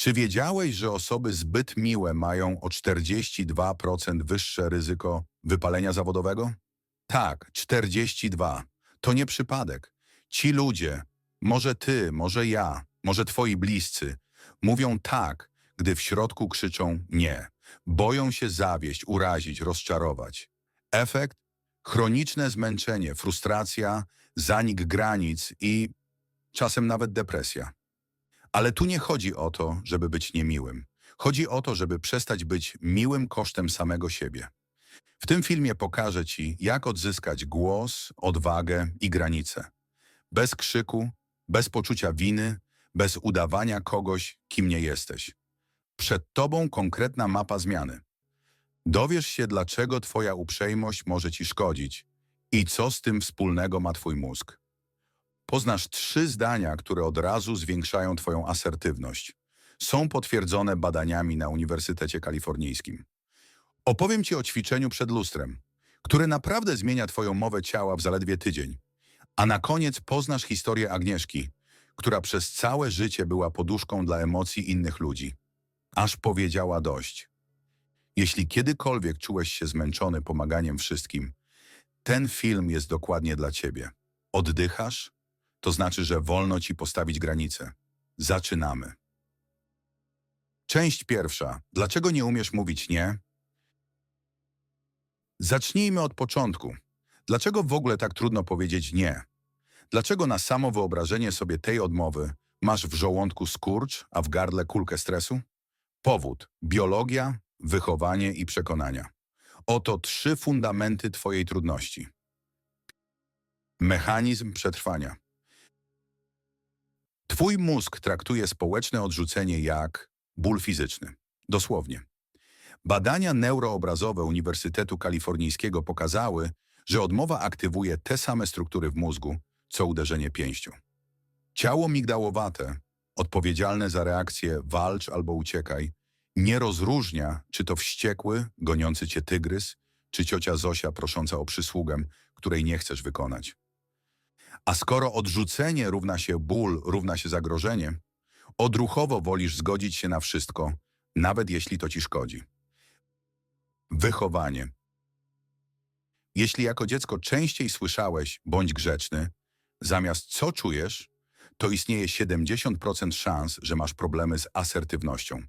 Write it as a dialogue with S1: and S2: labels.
S1: Czy wiedziałeś, że osoby zbyt miłe mają o 42% wyższe ryzyko wypalenia zawodowego? Tak, 42. To nie przypadek. Ci ludzie, może ty, może ja, może twoi bliscy, mówią tak, gdy w środku krzyczą nie. Boją się zawieść, urazić, rozczarować. Efekt? Chroniczne zmęczenie, frustracja, zanik granic i czasem nawet depresja. Ale tu nie chodzi o to, żeby być niemiłym. Chodzi o to, żeby przestać być miłym kosztem samego siebie. W tym filmie pokażę Ci, jak odzyskać głos, odwagę i granice. Bez krzyku, bez poczucia winy, bez udawania kogoś, kim nie jesteś. Przed Tobą konkretna mapa zmiany. Dowiesz się, dlaczego Twoja uprzejmość może Ci szkodzić i co z tym wspólnego ma Twój mózg. Poznasz trzy zdania, które od razu zwiększają Twoją asertywność. Są potwierdzone badaniami na Uniwersytecie Kalifornijskim. Opowiem Ci o ćwiczeniu przed lustrem, które naprawdę zmienia Twoją mowę ciała w zaledwie tydzień. A na koniec poznasz historię Agnieszki, która przez całe życie była poduszką dla emocji innych ludzi. Aż powiedziała dość. Jeśli kiedykolwiek czułeś się zmęczony pomaganiem wszystkim, ten film jest dokładnie dla Ciebie. Oddychasz? To znaczy, że wolno Ci postawić granice. Zaczynamy. Część pierwsza. Dlaczego nie umiesz mówić nie? Zacznijmy od początku. Dlaczego w ogóle tak trudno powiedzieć nie? Dlaczego na samo wyobrażenie sobie tej odmowy masz w żołądku skurcz, a w gardle kulkę stresu? Powód. Biologia, wychowanie i przekonania. Oto trzy fundamenty Twojej trudności. Mechanizm przetrwania. Twój mózg traktuje społeczne odrzucenie jak ból fizyczny. Dosłownie. Badania neuroobrazowe Uniwersytetu Kalifornijskiego pokazały, że odmowa aktywuje te same struktury w mózgu, co uderzenie pięścią. Ciało migdałowate, odpowiedzialne za reakcję walcz albo uciekaj, nie rozróżnia, czy to wściekły, goniący cię tygrys, czy ciocia Zosia prosząca o przysługę, której nie chcesz wykonać. A skoro odrzucenie równa się ból, równa się zagrożenie, odruchowo wolisz zgodzić się na wszystko, nawet jeśli to ci szkodzi. Wychowanie. Jeśli jako dziecko częściej słyszałeś bądź grzeczny, zamiast co czujesz, to istnieje 70% szans, że masz problemy z asertywnością.